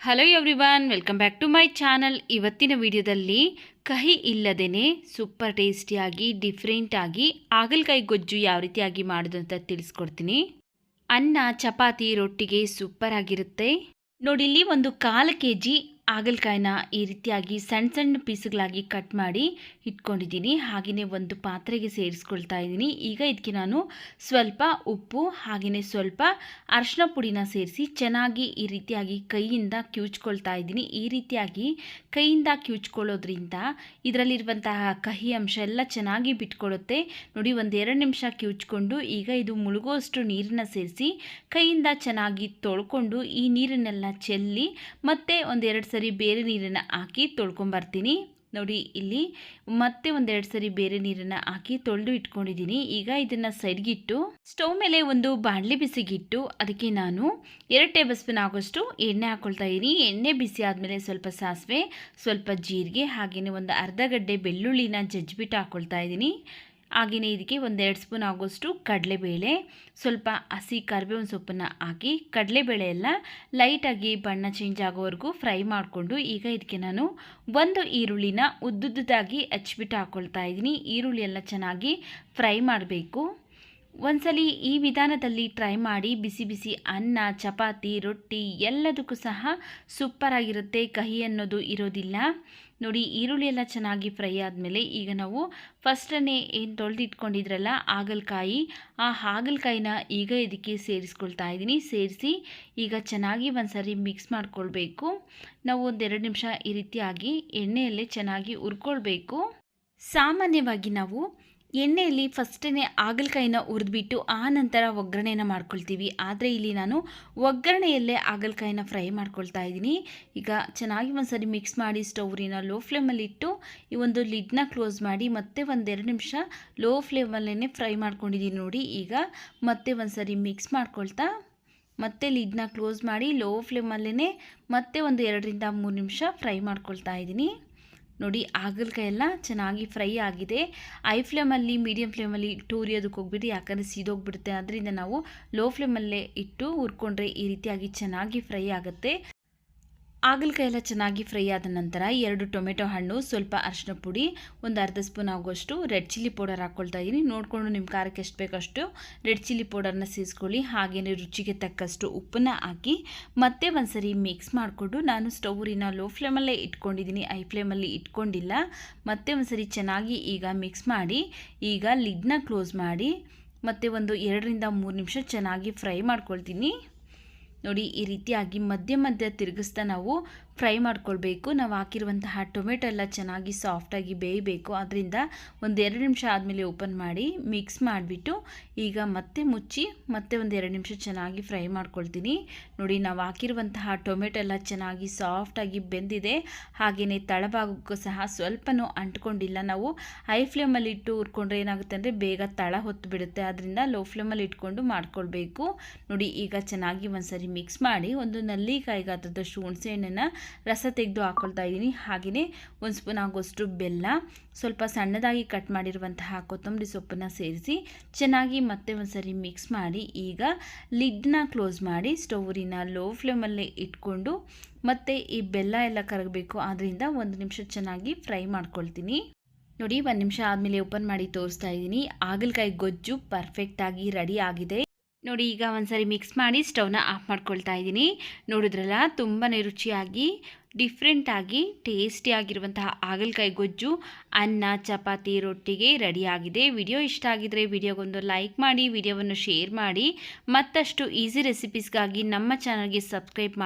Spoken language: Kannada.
Hello everyone welcome back to my channel ಇವತ್ತಿನ ವಿಡಿಯೋದಲ್ಲಿ ಕಹಿ ಇಲ್ಲದೇ ಸೂಪರ್ ಟೇಸ್ಟಿಯಾಗಿ ಡಿಫ್ರೆಂಟಾಗಿ ಹಾಗಲಕಾಯಿ ಗೊಜ್ಜು ಯಾವ ರೀತಿಯಾಗಿ ಮಾಡೋದು ಅಂತ ತಿಳಿಸ್ಕೊಡ್ತೀನಿ. ಅನ್ನ, ಚಪಾತಿ, ರೊಟ್ಟಿಗೆ ಸೂಪರ್ ಆಗಿರುತ್ತೆ. ನೋಡಿ, ಇಲ್ಲಿ ಒಂದು ಕಾಲು ಕೆ ಜಿ ಹಾಗಲಕಾಯಿನ ಈ ರೀತಿಯಾಗಿ ಸಣ್ಣ ಸಣ್ಣ ಪೀಸ್ಗಳಾಗಿ ಕಟ್ ಮಾಡಿ ಇಟ್ಕೊಂಡಿದ್ದೀನಿ. ಹಾಗೆಯೇ ಒಂದು ಪಾತ್ರೆಗೆ ಸೇರಿಸ್ಕೊಳ್ತಾ ಇದ್ದೀನಿ. ಈಗ ಇದಕ್ಕೆ ನಾನು ಸ್ವಲ್ಪ ಉಪ್ಪು ಹಾಗೆಯೇ ಸ್ವಲ್ಪ ಅರಶಿನ ಪುಡಿನ ಸೇರಿಸಿ ಚೆನ್ನಾಗಿ ಈ ರೀತಿಯಾಗಿ ಕೈಯಿಂದ ಕಿವುಚ್ಕೊಳ್ತಾ ಇದ್ದೀನಿ. ಈ ರೀತಿಯಾಗಿ ಕೈಯಿಂದ ಕಿವುಚ್ಕೊಳ್ಳೋದ್ರಿಂದ ಇದರಲ್ಲಿರುವಂತಹ ಕಹಿ ಅಂಶ ಎಲ್ಲ ಚೆನ್ನಾಗಿ ಬಿಟ್ಕೊಳ್ಳುತ್ತೆ ನೋಡಿ, ಒಂದು ಎರಡು ನಿಮಿಷ ಕಿವುಚ್ಕೊಂಡು ಈಗ ಇದು ಮುಳುಗುವಷ್ಟು ನೀರನ್ನು ಸೇರಿಸಿ ಕೈಯಿಂದ ಚೆನ್ನಾಗಿ ತೊಳ್ಕೊಂಡು ಈ ನೀರನ್ನೆಲ್ಲ ಚೆಲ್ಲಿ ಮತ್ತೆ ಒಂದೆರಡು ಬೇರೆ ನೀರನ್ನು ಹಾಕಿ ತೊಳ್ಕೊಂಬರ್ತೀನಿ. ನೋಡಿ, ಇಲ್ಲಿ ಮತ್ತೆ ಒಂದೆರಡು ಸರಿ ಬೇರೆ ನೀರನ್ನು ಹಾಕಿ ತೊಳೆದು ಇಟ್ಕೊಂಡಿದ್ದೀನಿ. ಈಗ ಇದನ್ನು ಸೈಡ್ಗಿಟ್ಟು ಸ್ಟವ್ ಮೇಲೆ ಒಂದು ಬಾಣಲೆ ಬಿಸಿಗಿಟ್ಟು, ಅದಕ್ಕೆ ನಾನು ಎರಡು ಟೇಬಲ್ ಸ್ಪೂನ್ ಆಗೋಷ್ಟು ಎಣ್ಣೆ ಹಾಕ್ಕೊಳ್ತಾ ಇದ್ದೀನಿ ಎಣ್ಣೆ ಬಿಸಿ ಆದಮೇಲೆ ಸ್ವಲ್ಪ ಸಾಸಿವೆ, ಸ್ವಲ್ಪ ಜೀರಿಗೆ ಹಾಗೆಯೇ ಒಂದು ಅರ್ಧ ಗಡ್ಡೆ ಬೆಳ್ಳುಳ್ಳಿನ ಜಜ್ಜಿಬಿಟ್ಟು ಹಾಕ್ಕೊಳ್ತಾ ಇದ್ದೀನಿ ಹಾಗೆಯೇ ಇದಕ್ಕೆ ಒಂದೆರಡು ಸ್ಪೂನ್ ಆಗೋಷ್ಟು ಕಡಲೆಬೇಳೆ, ಸ್ವಲ್ಪ ಹಸಿ ಕರಿಬೇವಿನ ಸೊಪ್ಪನ್ನು ಹಾಕಿ ಕಡಲೆಬೇಳೆ ಎಲ್ಲ ಲೈಟಾಗಿ ಬಣ್ಣ ಚೇಂಜ್ ಆಗೋವರೆಗೂ ಫ್ರೈ ಮಾಡಿಕೊಂಡು ಈಗ ಇದಕ್ಕೆ ನಾನು ಒಂದು ಈರುಳ್ಳಿನ ಉದ್ದುದ್ದಾಗಿ ಹಚ್ಚಿಬಿಟ್ಟು ಹಾಕ್ಕೊಳ್ತಾ ಇದ್ದೀನಿ. ಈರುಳ್ಳಿ ಎಲ್ಲ ಚೆನ್ನಾಗಿ ಫ್ರೈ ಮಾಡಬೇಕು. ಒಂದ್ಸಲಿ ಈ ವಿಧಾನದಲ್ಲಿ ಟ್ರೈ ಮಾಡಿ ಬಿಸಿ ಬಿಸಿ ಅನ್ನ, ಚಪಾತಿ, ರೊಟ್ಟಿ ಎಲ್ಲದಕ್ಕೂ ಸಹ ಸೂಪರಾಗಿರುತ್ತೆ ಕಹಿ ಅನ್ನೋದು ಇರೋದಿಲ್ಲ. ನೋಡಿ, ಈರುಳ್ಳಿ ಎಲ್ಲ ಚೆನ್ನಾಗಿ ಫ್ರೈ ಆದಮೇಲೆ ಈಗ ನಾವು ಫಸ್ಟನ್ನೇ ಏನು ತೊಳೆದಿಟ್ಕೊಂಡಿದ್ರಲ್ಲ, ಹಾಗಲಕಾಯಿ. ಆ ಹಾಗಲಕಾಯಿನ ಈಗ ಇದಕ್ಕೆ ಸೇರಿಸ್ಕೊಳ್ತಾ ಇದ್ದೀನಿ. ಸೇರಿಸಿ ಈಗ ಚೆನ್ನಾಗಿ ಒಂದ್ಸರಿ ಮಿಕ್ಸ್ ಮಾಡ್ಕೊಳ್ಬೇಕು. ನಾವು ಒಂದೆರಡು ನಿಮಿಷ ಈ ರೀತಿಯಾಗಿ ಎಣ್ಣೆಯಲ್ಲೇ ಚೆನ್ನಾಗಿ ಹುರ್ಕೊಳ್ಬೇಕು. ಸಾಮಾನ್ಯವಾಗಿ ನಾವು ಎಣ್ಣೆಯಲ್ಲಿ ಫಸ್ಟೇ ಹಾಗಲಕಾಯಿನ ಹುರಿದ್ಬಿಟ್ಟು ಆ ನಂತರ ಒಗ್ಗರಣೆನ ಮಾಡ್ಕೊಳ್ತೀವಿ. ಆದರೆ ಇಲ್ಲಿ ನಾನು ಒಗ್ಗರಣೆಯಲ್ಲೇ ಹಾಗಲಕಾಯಿನ ಫ್ರೈ ಮಾಡ್ಕೊಳ್ತಾ ಇದ್ದೀನಿ. ಈಗ ಚೆನ್ನಾಗಿ ಒಂದ್ಸರಿ ಮಿಕ್ಸ್ ಮಾಡಿ ಸ್ಟವ್ರಿನ ಲೋ ಫ್ಲೇಮಲ್ಲಿ ಇಟ್ಟು ಈ ಒಂದು ಲಿಡ್ನ ಕ್ಲೋಸ್ ಮಾಡಿ ಮತ್ತೆ ಒಂದೆರಡು ನಿಮಿಷ ಲೋ ಫ್ಲೇಮಲ್ಲೇ ಫ್ರೈ ಮಾಡ್ಕೊಂಡಿದ್ದೀನಿ ನೋಡಿ. ಈಗ ಮತ್ತೆ ಒಂದ್ಸರಿ ಮಿಕ್ಸ್ ಮಾಡ್ಕೊಳ್ತಾ ಮತ್ತೆ ಲಿಡ್ನ ಕ್ಲೋಸ್ ಮಾಡಿ ಲೋ ಫ್ಲೇಮಲ್ಲೇ ಮತ್ತೆ ಒಂದು ಎರಡರಿಂದ ಮೂರು ನಿಮಿಷ ಫ್ರೈ ಮಾಡ್ಕೊಳ್ತಾ ಇದ್ದೀನಿ. ನೋಡಿ ಹಾಗಲಕಾಯಿ ಎಲ್ಲ ಚೆನ್ನಾಗಿ ಫ್ರೈ ಆಗಿದೆ. ಐ ಫ್ಲೇಮಲ್ಲಿ, ಮೀಡಿಯಂ ಫ್ಲೇಮಲ್ಲಿ ಇಟ್ಟು ಉರಿಯೋದಕ್ಕೆ ಹೋಗ್ಬಿಟ್ಟು ಯಾಕಂದರೆ ಸೀದೋಗ್ಬಿಡುತ್ತೆ. ಅದರಿಂದ ನಾವು ಲೋ ಫ್ಲೇಮಲ್ಲೇ ಇಟ್ಟು ಹುರ್ಕೊಂಡ್ರೆ ಈ ರೀತಿಯಾಗಿ ಚೆನ್ನಾಗಿ ಫ್ರೈ ಆಗುತ್ತೆ. ಹಾಗಲಕಾಯಿ ಎಲ್ಲ ಚೆನ್ನಾಗಿ ಫ್ರೈ ಆದ ನಂತರ ಎರಡು ಟೊಮೆಟೊ ಹಣ್ಣು ಸ್ವಲ್ಪ ಅರಿಶಿನ ಪುಡಿ, ಒಂದು ಅರ್ಧ ಸ್ಪೂನ್ ಆಗುವಷ್ಟು ರೆಡ್ ಚಿಲ್ಲಿ ಪೌಡರ್ ಹಾಕ್ಕೊಳ್ತಾ ಇದ್ದೀನಿ ನೋಡಿಕೊಂಡು ನಿಮ್ಮ ಖಾರಕ್ಕೆ ಎಷ್ಟು ಬೇಕಷ್ಟು ರೆಡ್ ಚಿಲ್ಲಿ ಪೌಡರ್ನ ಸೇರಿಸ್ಕೊಳ್ಳಿ ಹಾಗೆಯೇ ರುಚಿಗೆ ತಕ್ಕಷ್ಟು ಉಪ್ಪನ್ನ ಹಾಕಿ ಮತ್ತೆ ಒಂದ್ಸರಿ ಮಿಕ್ಸ್ ಮಾಡಿಕೊಂಡು ನಾನು ಸ್ಟೌರಿನ ಲೋ ಫ್ಲೇಮಲ್ಲೇ ಇಟ್ಕೊಂಡಿದ್ದೀನಿ ಐ ಫ್ಲೇಮಲ್ಲಿ ಇಟ್ಕೊಂಡಿಲ್ಲ. ಮತ್ತೆ ಒಂದ್ಸರಿ ಚೆನ್ನಾಗಿ ಈಗ ಮಿಕ್ಸ್ ಮಾಡಿ, ಈಗ ಲಿಡ್ನ ಕ್ಲೋಸ್ ಮಾಡಿ, ಮತ್ತೆ ಒಂದು ಎರಡರಿಂದ ಮೂರು ನಿಮಿಷ ಚೆನ್ನಾಗಿ ಫ್ರೈ ಮಾಡ್ಕೊಳ್ತೀನಿ. ನೋಡಿ ಈ ರೀತಿಯಾಗಿ ಮಧ್ಯ ಮಧ್ಯ ತಿರುಗಿಸ್ತಾ ನಾವು ಫ್ರೈ ಮಾಡ್ಕೊಳ್ಬೇಕು. ನಾವು ಹಾಕಿರುವಂತಹ ಟೊಮೆಟೊ ಎಲ್ಲ ಚೆನ್ನಾಗಿ ಸಾಫ್ಟಾಗಿ ಬೇಯಬೇಕು. ಅದರಿಂದ ಒಂದು ಎರಡು ನಿಮಿಷ ಆದಮೇಲೆ ಓಪನ್ ಮಾಡಿ ಮಿಕ್ಸ್ ಮಾಡಿಬಿಟ್ಟು ಈಗ ಮತ್ತೆ ಮುಚ್ಚಿ ಮತ್ತೆ ಒಂದು ಎರಡು ನಿಮಿಷ ಚೆನ್ನಾಗಿ ಫ್ರೈ ಮಾಡ್ಕೊಳ್ತೀನಿ. ನೋಡಿ, ನಾವು ಹಾಕಿರುವಂತಹ ಟೊಮೆಟೊ ಎಲ್ಲ ಚೆನ್ನಾಗಿ ಸಾಫ್ಟಾಗಿ ಬೆಂದಿದೆ. ಹಾಗೆಯೇ ತಳಭಾಗಕ್ಕೂ ಸಹ ಸ್ವಲ್ಪನೂ ಅಂಟ್ಕೊಂಡಿಲ್ಲ. ನಾವು ಹೈ ಫ್ಲೇಮಲ್ಲಿ ಇಟ್ಟು ಹುರ್ಕೊಂಡ್ರೆ ಏನಾಗುತ್ತೆ ಅಂದರೆ ಬೇಗ ತಳ ಹೊತ್ತು ಬಿಡುತ್ತೆ ಅದರಿಂದ ಲೋ ಫ್ಲೇಮಲ್ಲಿ ಇಟ್ಕೊಂಡು ಮಾಡ್ಕೊಳ್ಬೇಕು. ನೋಡಿ, ಈಗ ಚೆನ್ನಾಗಿ ಒಂದ್ಸರಿ ಮಿಕ್ಸ್ ಮಾಡಿ ಒಂದು ನಲ್ಲಿಕಾಯಿಗಾದದಷ್ಟು ಹುಣಸೆ ಹುಣಸೆಹಣ್ಣನ್ನು ರಸ ತೆಗೆದು ಹಾಕೊಳ್ತಾ ಇದ್ದೀನಿ. ಹಾಗೆಯೇ ಒಂದು ಸ್ಪೂನ್ ಆಗೋಷ್ಟು ಬೆಲ್ಲ, ಸ್ವಲ್ಪ ಸಣ್ಣದಾಗಿ ಕಟ್ ಮಾಡಿರುವಂತಹ ಕೊತ್ತಂಬರಿ ಸೊಪ್ಪನ್ನು ಸೇರಿಸಿ ಚೆನ್ನಾಗಿ ಮತ್ತೆ ಒಂದು ಸರಿ ಮಿಕ್ಸ್ ಮಾಡಿ ಈಗ ಲಿಡ್ನ ಕ್ಲೋಸ್ ಮಾಡಿ ಸ್ಟೌವಿನ ಲೋ ಫ್ಲೇಮಲ್ಲೇ ಇಟ್ಕೊಂಡು ಮತ್ತೆ ಈ ಬೆಲ್ಲ ಎಲ್ಲ ಕರಗಬೇಕು. ಆದ್ದರಿಂದ ಒಂದು ನಿಮಿಷ ಚೆನ್ನಾಗಿ ಫ್ರೈ ಮಾಡ್ಕೊಳ್ತೀನಿ. ನೋಡಿ, ಒಂದು ನಿಮಿಷ ಆದಮೇಲೆ ಓಪನ್ ಮಾಡಿ ತೋರಿಸ್ತಾ ಇದ್ದೀನಿ. ಹಾಗಲಕಾಯಿ ಗೊಜ್ಜು ಪರ್ಫೆಕ್ಟಾಗಿ ರೆಡಿ ಆಗಿದೆ. ನೋಡಿ, ಈಗ ಒಂದ್ಸರಿ ಮಿಕ್ಸ್ ಮಾಡಿ ಸ್ಟವ್ನ ಆಫ್ ಮಾಡ್ಕೊಳ್ತಾ ಇದ್ದೀನಿ. ನೋಡಿದ್ರಲ್ಲ ತುಂಬಾ ರುಚಿಯಾಗಿ ಡಿಫ್ರೆಂಟಾಗಿ ಟೇಸ್ಟಿಯಾಗಿರುವಂತಹ ಹಾಗಲಕಾಯಿ ಗೊಜ್ಜು, ಅನ್ನ, ಚಪಾತಿ, ರೊಟ್ಟಿಗೆ ರೆಡಿಯಾಗಿದೆ ವಿಡಿಯೋ ಇಷ್ಟ ಆಗಿದ್ರೆ ವಿಡಿಯೋಗೊಂದು ಲೈಕ್ ಮಾಡಿ, ವಿಡಿಯೋವನ್ನು ಶೇರ್ ಮಾಡಿ. ಮತ್ತಷ್ಟು ಈಸಿ ರೆಸಿಪೀಸ್ಗಾಗಿ ನಮ್ಮ ಚಾನಲ್ಗೆ ಸಬ್ಸ್ಕ್ರೈಬ್ ಮಾಡಿ.